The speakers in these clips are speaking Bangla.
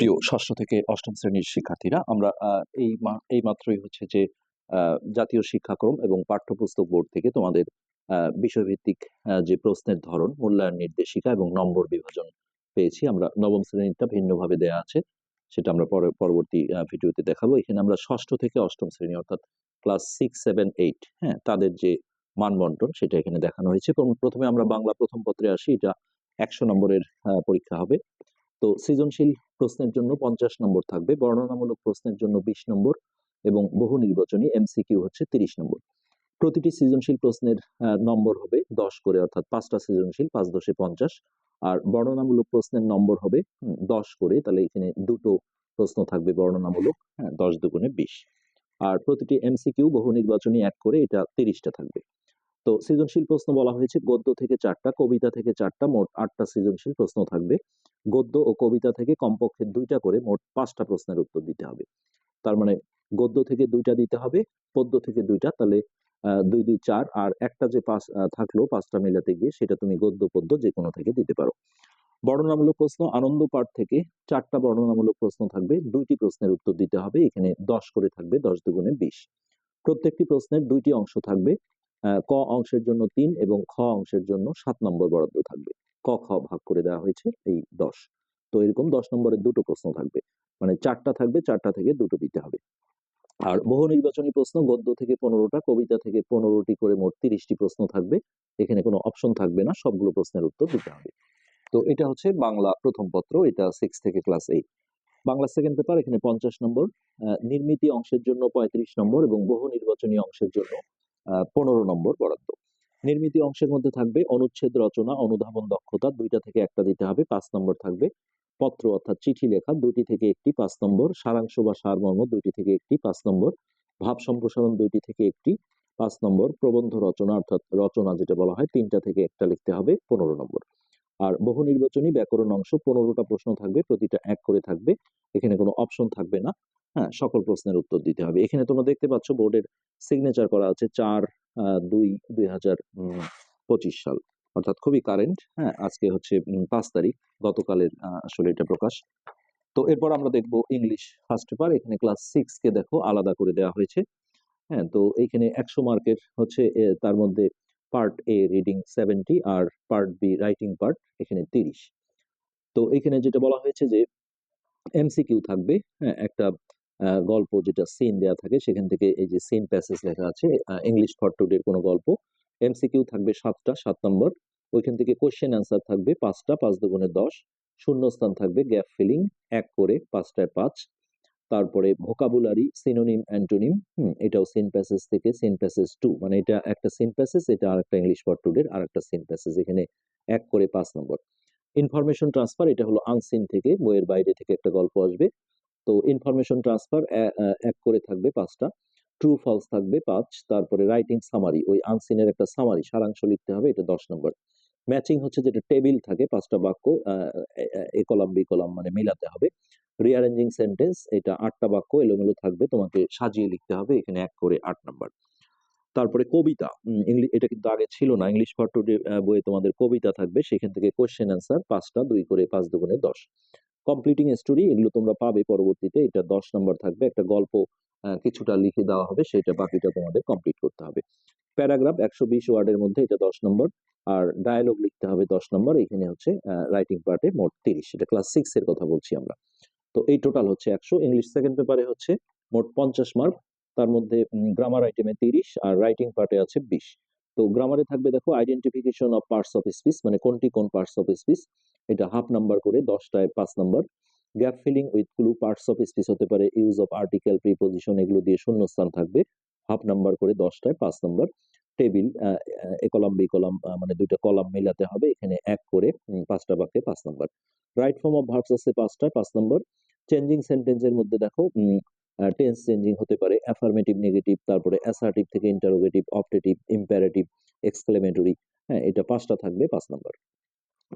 প্রিয় ষষ্ঠ থেকে অষ্টম শ্রেণির শিক্ষার্থীরা, আমরা এই এই মাত্রই হচ্ছে যে জাতীয় শিক্ষাক্রম এবং পাঠ্যপুস্তক বোর্ড থেকে তোমাদের বিষয়ভিত্তিক যে প্রশ্নের ধরন, মূল্যায়ন নির্দেশিকা এবং নম্বর বিভাজন পেয়েছি। আমরা নবম শ্রেণীটা ভিন্নভাবে দেয়া আছে, সেটা আমরা পরে, পরবর্তী ভিডিওতে দেখাবো। এখানে আমরা ষষ্ঠ থেকে অষ্টম শ্রেণি অর্থাৎ ক্লাস সিক্স, সেভেন, এইট হ্যাঁ তাদের যে মানবন্টন, সেটা এখানে দেখানো হয়েছে। প্রথমে আমরা বাংলা প্রথম পত্রে আসি, এটা একশো নম্বরের পরীক্ষা হবে। তো সৃজনশীল প্রশ্নের জন্য পঞ্চাশ নম্বর থাকবে, বর্ণনামূলক প্রশ্নের জন্য বিশ নম্বর এবং বহু নির্বাচনী এমসিকিউ হচ্ছে তিরিশ নম্বর। প্রতিটি সৃজনশীল প্রশ্নের নম্বর হবে দশ করে, অর্থাৎ পাঁচটা সৃজনশীল, পাঁচ দশে পঞ্চাশ। আর বর্ণনামূলক প্রশ্নের নম্বর হবে দশ করে, তাহলে এখানে দুটো প্রশ্ন থাকবে বর্ণনামূলক হ্যাঁ দশ দুগুণে বিশ। আর প্রতিটি এমসিকিউ বহু নির্বাচনী এক করে, এটা তিরিশটা থাকবে। তো সৃজনশীল প্রশ্ন বলা হয়েছে, গদ্য থেকে চারটা, কবিতা থেকে চারটা, মোট আটটা সৃজনশীল প্রশ্ন থাকবে। গদ্য ও কবিতা থেকে কমপক্ষে দুইটা করে মোট পাঁচটা প্রশ্নের উত্তর দিতে হবে। তার মানে গদ্য থেকে দুইটা দিতে হবে, পদ্য থেকে দুইটা। তাহলে দুই দুই, চার আর একটা যে পাঁচ থাকল, পাঁচটা মেলাতে গিয়ে সেটা তুমি গদ্য, পদ্য যে কোনো থেকে দিতে পারো। বর্ণনামূলক প্রশ্ন, আনন্দ পাঠ থেকে চারটা বর্ণনামূলক প্রশ্ন থাকবে, দুইটি প্রশ্নের উত্তর দিতে হবে, এখানে দশ করে থাকবে, দশ দুগুণে বিশ। প্রত্যেকটি প্রশ্নের দুইটি অংশ থাকবে ক অংশের জন্য তিন এবং খ অংশের জন্য সাত নম্বর বরাদ্দ থাকবে। ক খ ভাগ করে দেওয়া হয়েছে এই দশ। তো এরকম দশ নম্বরের দুটো প্রশ্ন থাকবে। মানে চারটা থাকবে, চারটা থেকে দুটো দিতে হবে। আর বহু নির্বাচনী প্রশ্ন, গদ্য থেকে পনেরোটা, কবিতা থেকে পনেরোটি করে মোট তিরিশটি প্রশ্ন থাকবে। এখানে কোনো অপশন থাকবে না, সবগুলো প্রশ্নের উত্তর দিতে হবে। তো এটা হচ্ছে বাংলা প্রথম পত্র, এটা সিক্স থেকে class eight Bangla second paper এখানে পঞ্চাশ নম্বর। নির্মিতি অংশের জন্য পঁয়ত্রিশ নম্বর এবং বহু নির্বাচনী অংশের জন্য পনেরো নম্বর বরাদ্দ। নির্মিতি অংশের মধ্যে থাকবে অনুচ্ছেদ, রচনা, অনুধাবন, দক্ষতা দুইটা থেকে একটা দিতে হবে, পাঁচ নম্বর থাকবে পত্র অর্থাৎ চিঠি লেখা দুটি থেকে একটি, পাঁচ নম্বর সারাংশ বা সারমর্ম দুইটি থেকে একটি, পাঁচ নম্বর ভাব সম্প্রসারণ দুইটি থেকে একটি, পাঁচ নম্বর প্রবন্ধ রচনা অর্থাৎ রচনা যেটা বলা হয় তিনটা থেকে একটা লিখতে হবে, পনেরো নম্বর। আর বহু নির্বাচনী ব্যাকরণ অংশ পনেরোটা প্রশ্ন থাকবে, প্রতিটা এক করে থাকবে, এখানে কোনো অপশন থাকবে না। হ্যাঁ সকল প্রশ্নের উত্তর দিতে হবে। এখানে তোমরা দেখতে পাচ্ছ বোর্ডের সিগনেচার করা আছে, চার দুই দুই হাজার পঁচিশ সাল। অর্থাৎ খুবই কারেন্ট হ্যাঁ আজকে হচ্ছে পাঁচ তারিখ। গতকালের আসলে এটা প্রকাশ। তো এরপর আমরা দেখব ইংলিশ ফার্স্ট পেপার এখানে ক্লাস সিক্স কে দেখো, আলাদা করে দেওয়া হয়েছে। হ্যাঁ তো এইখানে একশো মার্কের হচ্ছে তার মধ্যে পার্ট এ রিডিং সেভেন্টি আর পার্ট বি রাইটিং পার্ট এখানে তিরিশ। তো এখানে যেটা বলা হয়েছে যে এমসিকিউ থাকবে হ্যাঁ একটা গল্প যেটা সিন দেয়া থাকে, সেখান থেকে এই যে সিন প্যাসেজ লেখা আছে ইংলিশ ফর টুডের কোনো গল্প। এমসিকিউ থাকবে সাতটা, সাত নম্বর। ওইখান থেকে কোশ্চেন অ্যান্সার থাকবে পাঁচটা, পাঁচ দুগুণে দশ। শূন্যস্থান থাকবে গ্যাপ ফিলিং এক করে পাঁচটায় পাঁচ। তারপরে ভোকাবুলারি সিনোনিম অ্যান্টোনিম এটাও সিন প্যাসেজ থেকে সিন প্যাসেজ টু মানে এটা একটা সিন প্যাসেজ এটা আর একটা ইংলিশ ফর টুডের আর একটা সিন প্যাসেজ এখানে এক করে পাঁচ নম্বর। ইনফরমেশন ট্রান্সফার এটা হলো আনসিন থেকে, বইয়ের বাইরে থেকে একটা গল্প আসবে। তো ইনফরমেশন ট্রান্সফার এক করে থাকবে পাঁচটা। ট্রু ফলস থাকবে পাঁচ। তারপরে রাইটিং সামারি ওই আনসিনের একটা সামারি সারাংশ লিখতে হবে এটা দশ নম্বর। ম্যাচিং হচ্ছে যেটা টেবিল থাকে পাঁচটা বাক্য এ- কলাম বি কলাম মানে মিলাতে হবে। রিঅ্যারেঞ্জিং সেন্টেন্স এটা আটটা বাক্য এলোমেলো থাকবে তোমাকে সাজিয়ে লিখতে হবে এখানে এক করে আট নাম্বার। তারপরে কবিতা উম, ইংলি- এটা কিন্তু আগে ছিল না ইংলিশ ফর টুডে বইয়ে তোমাদের কবিতা থাকবে সেখান থেকে কোশ্চেন অ্যান্সার পাঁচটা দুই করে পাঁচ দুগুণে দশ। কমপ্লিটিং স্টোরি এগুলো তোমরা পাবে পরবর্তীতে। এটা দশ নম্বর থাকবে। একটা গল্প কিছুটা লিখে দেওয়া হবে, সেটা বাকিটা তোমাদের কমপ্লিট করতে হবে। প্যারাগ্রাফ একশো বিশ ওয়ার্ডের মধ্যে এটা দশ নম্বর। আর ডায়ালগ লিখতে হবে দশ নম্বর। এখানে হচ্ছে রাইটিং পার্টে মোট তিরিশ। এটা ক্লাস সিক্স এর কথা বলছি আমরা। তো এই টোটাল হচ্ছে একশো। ইংলিশ সেকেন্ড পেপারে হচ্ছে মোট পঞ্চাশ মার্ক তার মধ্যে গ্রামার আইটেমে তিরিশ আর রাইটিং পার্টে আছে বিশ। তো গ্রামারে থাকবে দেখো identification of parts of speech মানে কোনটি কোন পার্টস অফ স্পিচ এটা হাফ নাম্বার করে দশটায় পাঁচ number gap filling with clue parts of speech হতে পারে ইউজ অফ আর্টিকেল প্রিপোজিশন এগুলো দিয়ে শূন্যস্থান থাকবে। হাফ নাম্বার করে দশটায় পাঁচ number table A column B column মানে দুইটা কলাম মেলাতে হবে, এখানে এক করে পাঁচটা বাক্যে পাঁচ number right form of verbs আছে পাঁচটায় পাঁচ নাম্বার চেঞ্জিং সেন্টেন্সের মধ্যে দেখো টেন্স চেঞ্জিং হতে পারে অ্যাফার্মেটিভ নেগেটিভ তারপরে অ্যাসার্টিভ থেকে ইন্টারোগেটিভ অপটেটিভ ইম্পারেটিভ এক্সক্লেমেটরি হ্যাঁ এটা পাঁচটা থাকবে, পাঁচ number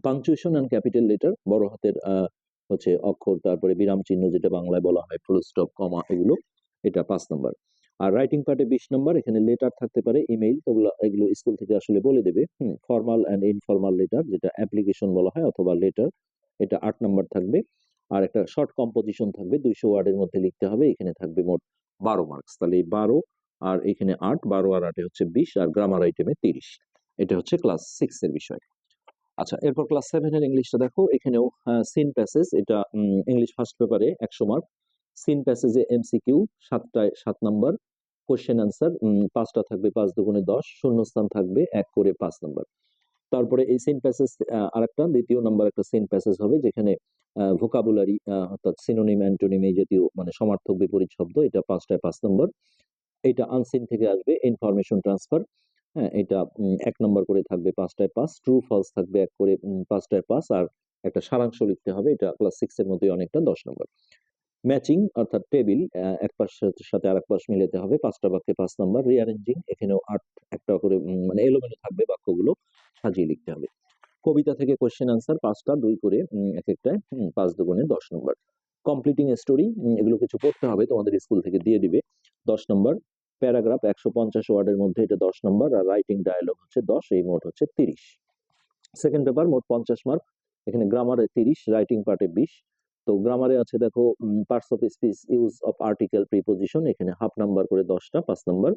punctuation and capital letter বড় হাতের হচ্ছে অক্ষর, তারপরে বিরাম চিহ্ন যেটা বাংলায় বলা হয় ফুল স্টপ কমা এগুলো, এটা পাঁচ নাম্বার। আর রাইটিং পার্টে বিশ নাম্বার, এখানে লেটার থাকতে পারে ইমেইল তো এগুলো স্কুল থেকে আসলে বলে দেবে ফর্মাল অ্যান্ড ইনফর্মাল লেটার যেটা অ্যাপ্লিকেশন বলা হয়, অথবা লেটার এটা আট নাম্বার থাকবে। আর একটা শর্ট কম্পোজিশন থাকবে, দুইশো ওয়ার্ডের মধ্যে লিখতে হবে, এখানে থাকবে মোট বারো মার্কস তাহলে এই বারো, আর এখানে আট, বারো আর আটে হচ্ছে বিশ, আর গ্রামার আইটেমে তিরিশ। এটা হচ্ছে ক্লাস সিক্স এর বিষয়। আচ্ছা এরপর ক্লাস সেভেনের ইংলিশটা দেখো। এখানেও সিন প্যাসেজ এটা ইংলিশ ফার্স্ট পেপারে একশো মার্ক সিন প্যাসেজে এমসিকিউ সাতটায়, সাত নাম্বার কোশ্চেন আনসার পাঁচটা থাকবে, পাঁচ দুগুণে দশ। শূন্যস্থান থাকবে, এক করে পাঁচ নাম্বার তারপরে এই সিন প্যাসেজ আরেকটা, দ্বিতীয় নাম্বার একটা সিন প্যাসেজ হবে, যেখানে ভোকাবুলারি অর্থাৎ সিনোনিম অ্যান্টোনিম এই জাতীয় মানে সমার্থক বিপরীত শব্দ, এটা পাঁচটায় পাঁচ নম্বর এটা আনসিন থেকে আসবে ইনফরমেশন ট্রান্সফার হ্যাঁ এটা এক নম্বর করে থাকবে পাঁচটায় পাঁচ ট্রু ফলস থাকবে এক করে পাঁচটায় পাঁচ আর একটা সারাংশ লিখতে হবে এটা ক্লাস সিক্স এর মধ্যে অনেকটা দশ নম্বর। ম্যাচিং অর্থাৎ টেবিল এক পাশের সাথে আর এক পাশ মিলাতে হবে পাঁচটা বাক্যে পাঁচ নম্বর রিয়ারেঞ্জিং এখানেও আট একটা করে মানে এলোমেলো থাকবে বাক্যগুলো সাজিয়ে লিখতে হবে। কবিতা থেকে কোয়েশ্চেন আনসার পাঁচটা দুই করে এক একটায় উম, পাঁচ দুগুণে দশ নম্বর। কমপ্লিটিং স্টোরি এগুলো কিছু পড়তে হবে তোমাদের স্কুল থেকে দিয়ে দিবে। দশ নম্বর প্যারাগ্রাফ একশো পঞ্চাশ ওয়ার্ডের মধ্যে এটা দশ নম্বর, আর রাইটিং ডায়ালগ হচ্ছে দশ, এই মোট হচ্ছে তিরিশ। সেকেন্ড পেপার মোট পঞ্চাশ মার্ক এখানে গ্রামারে তিরিশ রাইটিং পার্টে বিশ। তো গ্রামারে আছে দেখো parts of speech use of article preposition এখানে হাফ নাম্বার করে দশটা, পাঁচ নাম্বার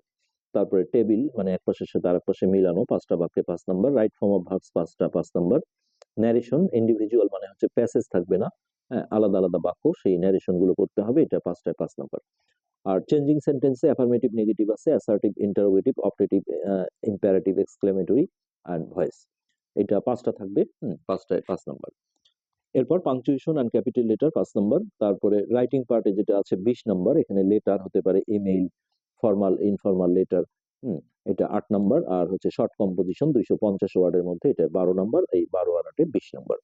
তারপরে টেবিল মানে এক পাশের সাথে আরেক পাশে মিলানো, পাঁচটা বাক্যে পাঁচ number right form of verbs পাঁচটা পাঁচ নাম্বার ন্যারেশন ইন্ডিভিজুয়াল মানে হচ্ছে প্যাসেজ থাকবে না। হ্যাঁ আলাদা আলাদা বাক্য, সেই ন্যারেশনগুলো করতে হবে, এটা পাঁচটায় পাঁচ নাম্বার আর চেঞ্জিং সেন্টেন্সে অ্যাফার্মেটিভ নেগেটিভ আছে assertive interrogative operative imperative exclamatory and voice এটা পাঁচটা থাকবে পাঁচটায় পাঁচ নম্বর এরপর পাংচুয়েশন অ্যান্ড ক্যাপিটাল লেটার পাঁচ নম্বর তারপরে রাইটিং পার্টে যেটা আছে, বিশ নাম্বার এখানে লেটার হতে পারে email formal informal letter hmm, এটা আট নম্বর আর হচ্ছে শর্ট কম্পোজিশন দুইশো পঞ্চাশ ওয়ার্ডের মধ্যে এটা বারো নাম্বার এই বারো আর আটে বিশ নাম্বার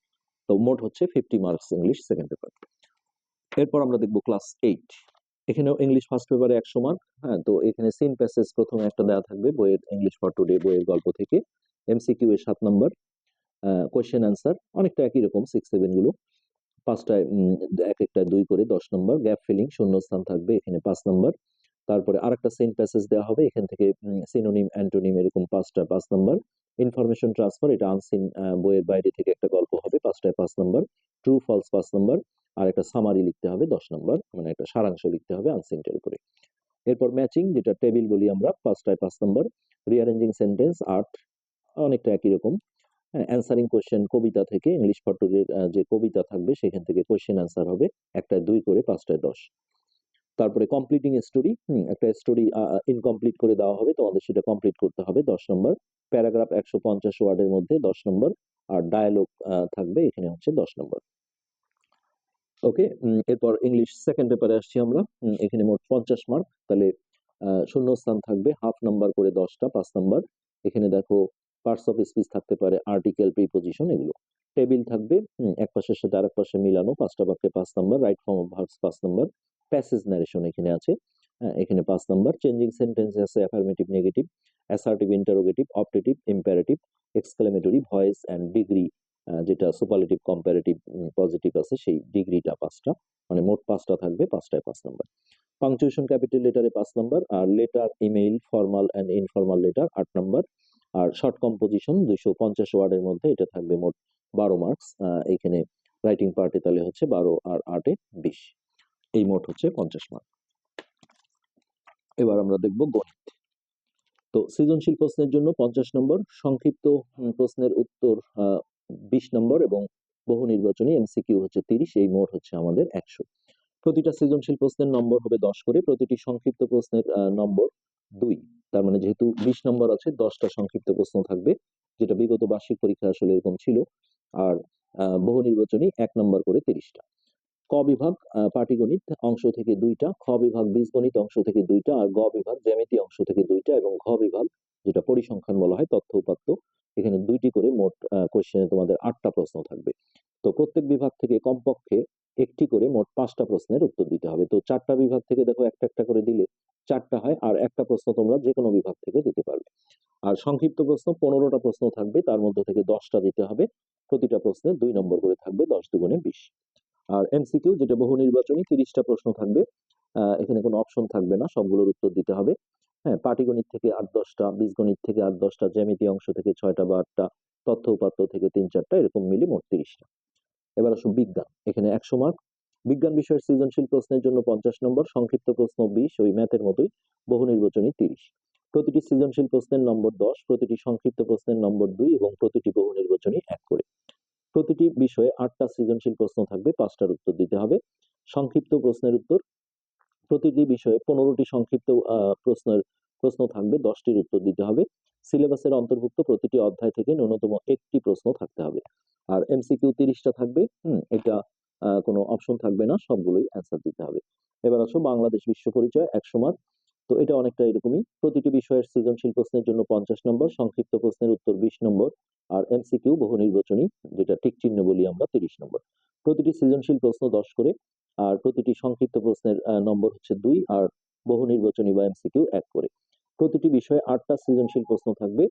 তো মোট হচ্ছে fifty marks English second paper এরপর আমরা দেখব ক্লাস এইট এখানেও ইংলিশ ফার্স্ট পেপারে একশো মার্ক হ্যাঁ? তো এখানে সিন প্যাসেজ প্রথমে একটা দেওয়া থাকবে বইয়ের ইংলিশ ফর টুডে বইয়ের গল্প থেকে। এমসিকিউ এর সাত নাম্বার কোয়েশ্চেন অ্যান্সার অনেকটা একই রকম সিক্স সেভেনগুলো পাঁচটায় এক একটা দুই করে দশ নম্বর গ্যাপ ফিলিং শূন্যস্থান থাকবে এখানে পাঁচ নম্বর তারপরে আরেকটা সেন প্যাসেজ দেওয়া হবে, এখান থেকে সিনোনিম অ্যান্টোনিম এরকম পাঁচটা, পাঁচ নম্বর ইনফরমেশন ট্রান্সফার এটা আনসিন বইয়ের বাইরে থেকে একটা গল্প হবে, পাঁচটায় পাঁচ নম্বর ট্রু ফলস পাঁচ নম্বর আর একটা সামারি লিখতে হবে দশ নম্বর মানে একটা সারাংশ লিখতে হবে আনসিনটার উপরে এরপর ম্যাচিং যেটা টেবিল বলি আমরা পাঁচটায় পাঁচ নম্বর রিয়ারেঞ্জিং সেন্টেন্স আর্ট অনেকটা একই রকম। অ্যান্সারিং কোশ্চেন কবিতা থেকে ইংলিশ ফটোরের যে কবিতা থাকবে, সেখান থেকে কোয়েশ্চেন অ্যান্সার হবে একটায় দুই করে পাঁচটায় দশ। তারপরে কমপ্লিটিং স্টোরি একটা স্টোরি ইনকমপ্লিট করে দেওয়া হবে, তোমাদের সেটা কমপ্লিট করতে হবে, দশ নম্বর। প্যারাগ্রাফ একশো পঞ্চাশ ওয়ার্ডের মধ্যে দশ নম্বর, আর ডায়ালগ থাকবে, এখানে হচ্ছে দশ নম্বর। ওকে এরপর ইংলিশ সেকেন্ড পেপারে আসছি আমরা। এখানে মোট পঞ্চাশ মার্ক তাহলে শূন্য স্থান থাকবে হাফ নাম্বার করে দশটা, পাঁচ নাম্বার এখানে দেখো পার্টস অফ স্পিচ থাকতে পারে আর্টিকেল প্রিপোজিশন এগুলো। টেবিল থাকবে এক পাশের সাথে আরেক পাশে মিলানো, পাঁচটা বাক্যে পাঁচ number right form of verbs পাঁচ নাম্বার প্যাসেজ ন্যারেশন এখানে আছে। এখানে পাঁচ নাম্বার চেঞ্জিং সেন্টেন্স আছে affirmative negative assertive interrogative optative imperative exclamatory voice and degree যেটা সুপারলেটিভ কম্পারেটিভ পজিটিভ আছে, সেই ডিগ্রিটা পাঁচটা মানে মোট পাঁচটা থাকবে, পাঁচটায় পাঁচ নাম্বার পাংচুয়েশন ক্যাপিটাল লেটারে পাঁচ number R letter email formal and informal letter আট নাম্বার আর শর্ট কম্পোজিশন দুইশো পঞ্চাশ ওয়ার্ডের মধ্যে এটা থাকবে মোট বারো মার্কস এখানে রাইটিং পার্টে তাহলে হচ্ছে বারো আর আটে বিশ। এই মোট হচ্ছে পঞ্চাশ মার্ক এবার আমরা দেখব গণিত। তো সৃজনশীল প্রশ্নের জন্য পঞ্চাশ নম্বর সংক্ষিপ্ত প্রশ্নের উত্তর বিশ নম্বর এবং বহু নির্বাচনী এমসিকিউ হচ্ছে তিরিশ, এই মোট হচ্ছে আমাদের একশো। প্রতিটা সৃজনশীল প্রশ্নের নম্বর হবে দশ করে, প্রতিটি সংক্ষিপ্ত প্রশ্নের নম্বর দুই। তার মানে যেহেতু বিশ নম্বর আছে, দশটা সংক্ষিপ্ত প্রশ্ন থাকবে, যেটা বিগত বার্ষিক পরীক্ষা আসলে এরকম ছিল। আর বহু নির্বাচনী এক নম্বর করে তিরিশটা। ক বিভাগ পাটিগণিত অংশ থেকে দুইটা, খ বিভাগ বীজগণিত অংশ থেকে দুইটা আর গ বিভাগ জ্যামিতি অংশ থেকে দুইটা এবং ঘ বিভাগ যেটা পরিসংখ্যান বলা হয় তথ্য উপাত্ত। এখানে দুইটি করে মোট কোশ্চেনে তোমাদের আটটা প্রশ্ন থাকবে। তো প্রত্যেক বিভাগ থেকে কমপক্ষে একটি করে মোট পাঁচটা প্রশ্নের উত্তর দিতে হবে। তো চারটা বিভাগ থেকে দেখো একটা একটা করে দিলে চারটা হয় আর একটা প্রশ্ন তোমরা যে কোনো বিভাগ থেকে দিতে পারবে। আর সংক্ষিপ্ত প্রশ্ন পনেরোটা প্রশ্ন থাকবে, তার মধ্যে থেকে দশটা দিতে হবে। প্রতিটা প্রশ্নে দুই নম্বর করে থাকবে দশ দুগুণে বিশ। আর এমসিকিউ যেটা বহু নির্বাচনী তিরিশটা প্রশ্ন থাকবে এখানে কোনো অপশন থাকবে না, সবগুলোর উত্তর দিতে হবে। হ্যাঁ পাটিগণিত থেকে আট দশটা, বীজগণিত থেকে আট দশটা, জ্যামিতি অংশ থেকে ছয়টা বা আটটা, তথ্য উপাত্ত থেকে তিন চারটা, এরকম মিলে মোট তিরিশটা। এবার আসুন বিজ্ঞান, এখানে একশো মার্ক বিজ্ঞান বিষয়ের সৃজনশীল প্রশ্নের জন্য পঞ্চাশ নম্বর, সংক্ষিপ্ত প্রশ্ন বিশ, ওই ম্যাথের মতোই, বহু নির্বাচনী তিরিশ। প্রতিটি সৃজনশীল প্রশ্নের নম্বর দশ, প্রতিটি সংক্ষিপ্ত প্রশ্নের নম্বর দুই এবং প্রতিটি বহু নির্বাচনী এক করে। প্রতিটি বিষয়ে আটটা সৃজনশীল প্রশ্ন থাকবে, পাঁচটার উত্তর দিতে হবে। সংক্ষিপ্ত প্রশ্নের উত্তর। প্রতিটি বিষয়ে পনেরোটি সংক্ষিপ্ত প্রশ্নের প্রশ্ন থাকবে, দশটির উত্তর দিতে হবে। সিলেবাসের অন্তর্ভুক্ত প্রতিটি অধ্যায় থেকে ন্যূনতম একটি প্রশ্ন থাকতে হবে। আর এমসিকিউ তিরিশটা থাকবে, হুম, এটা কোনো অপশন থাকবে না, সবগুলোই অ্যান্সার দিতে হবে। এবার আসো বাংলাদেশ বিশ্ব পরিচয়, একশো মার্ক। তো এটা অনেকটা এরকমই। প্রতিটি বিষয়ের সৃজনশীল প্রশ্নের জন্য পঞ্চাশ নম্বর, সংক্ষিপ্ত প্রশ্নের উত্তর বিশ নম্বর। আর এমসিকিউ বহু নির্বাচনী, যেটা ঠিক চিহ্ন বলি আমরা, তিরিশ নম্বর। প্রতিটি সৃজনশীল প্রশ্ন দশ করে, আর প্রতিটি সংক্ষিপ্ত প্রশ্নের নম্বর হচ্ছে দুই, আর বহু নির্বাচনী বা এমসিকিউ এক করে। প্রতিটি বিষয়ে আটটা সৃজনশীল প্রশ্ন থাকবে,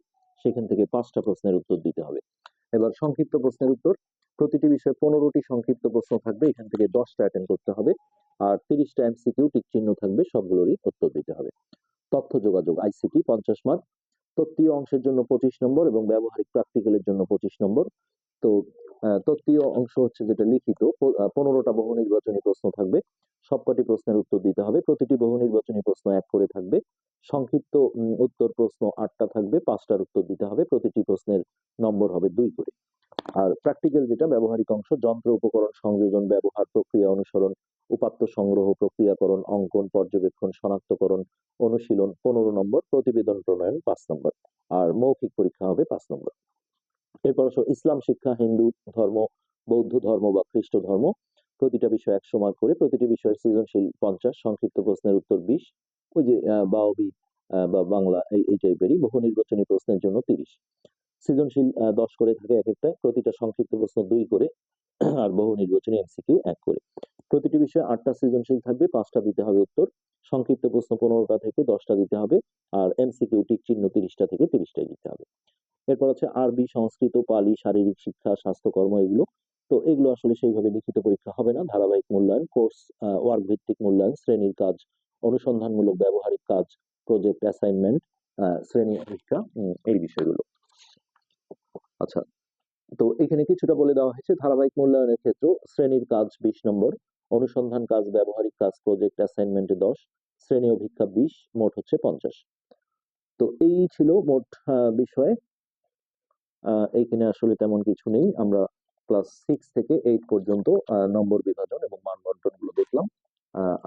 সেখান থেকে পাঁচটা প্রশ্নের উত্তর দিতে হবে। এবার সংক্ষিপ্ত প্রশ্নের উত্তর। প্রতিটি বিষয়ে পনেরোটি সংক্ষিপ্ত প্রশ্ন থাকবে, এখান থেকে দশটা অ্যাটেন্ড করতে হবে, আর তিরিশটা এমসিকিউ টিক চিহ্ন থাকবে, সবগুলোরই উত্তর দিতে হবে। তথ্য যোগাযোগ আইসিটি পঞ্চাশ মার্ক তত্ত্বীয় অংশের জন্য পঁচিশ নম্বর এবং ব্যবহারিক প্র্যাকটিক্যালের জন্য পঁচিশ নম্বর। তো তত্ত্বীয় অংশ হচ্ছে যেটা লিখিত পনেরোটা বহু নির্বাচনী প্রশ্ন থাকবে। সবকটি প্রশ্নের উত্তর দিতে হবে। প্রতিটি বহু নির্বাচনী প্রশ্ন এক করে থাকবে। সংক্ষিপ্ত উত্তর প্রশ্ন আটটা থাকবে, পাঁচটার উত্তর দিতে হবে। প্রতিটি প্রশ্নের নম্বর হবে দুই করে। আর প্র্যাকটিক্যাল যেটা ব্যবহারিক অংশ, যন্ত্র উপকরণ সংযোজন, ব্যবহার প্রক্রিয়া অনুসরণ, উপাত্ত সংগ্রহ, প্রক্রিয়াকরণ, অঙ্কন, পর্যবেক্ষণ, শনাক্তকরণ, অনুশীলন, পনেরো নম্বর, প্রতিবেদন প্রণয়ন, পাঁচ নম্বর। আর মৌখিক পরীক্ষা হবে পাঁচ নম্বর। এরপর ইসলাম, শিক্ষা, হিন্দু ধর্ম, বৌদ্ধ ধর্ম বা খ্রিস্ট ধর্ম। প্রতিটা বিষয় একশো মার্ক করে, প্রতিটি বিষয়ের সৃজনশীল পঞ্চাশ, সংক্ষিপ্ত প্রশ্নের উত্তর বিশ, ওই যে বাওবি বা বাংলা, এই টাইপেরই বহু নির্বাচনী প্রশ্নের জন্য তিরিশ। সৃজনশীল দশ করে থাকে এক একটা, প্রতিটা সংক্ষিপ্ত প্রশ্ন দুই করে, আর বহু নির্বাচনী এমসিকিউ এক করে। প্রতিটি বিষয়ে আটটা সৃজনশীল থাকবে, পাঁচটা দিতে হবে উত্তর, সংক্ষিপ্ত প্রশ্ন পনেরোটা থেকে দশটা দিতে হবে, আর এমসিকিউ টিক চিহ্ন তিরিশটা থেকে তিরিশটাই দিতে হবে। এরপর হচ্ছে আরবি, সংস্কৃত, পালি, শারীরিক শিক্ষা স্বাস্থ্যকর্ম এগুলো। তো এগুলো আসলে সেইভাবে লিখিত পরীক্ষা হবে না, ধারাবাহিক মূল্যায়ন, কোর্স ওয়ার্ক ভিত্তিক মূল্যায়ন, শ্রেণির কাজ, অনুসন্ধানমূলক, ব্যবহারিক কাজ, প্রজেক্ট, অ্যাসাইনমেন্ট শ্রেণি পরীক্ষা এই বিষয়গুলো। আচ্ছা তো এখানে কিছুটা বলে দেওয়া হয়েছে, ধারাবাহিক মূল্যায়নের ক্ষেত্রে, শ্রেণির কাজ বিশ নম্বর, অনুসন্ধান কাজ, ব্যবহারিক কাজ প্রজেক্ট অ্যাসাইনমেন্টে দশ, শ্রেণি অভিক্ষা বিশ, মোট হচ্ছে পঞ্চাশ। তো এই ছিল মোট বিষয়। এইখানে আসলে তেমন কিছু নেই, আমরা ক্লাস সিক্স থেকে এইট পর্যন্ত নম্বর বিভাজন এবং মান বন্টনগুলো দেখলাম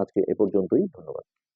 আজকে এ পর্যন্তই, ধন্যবাদ।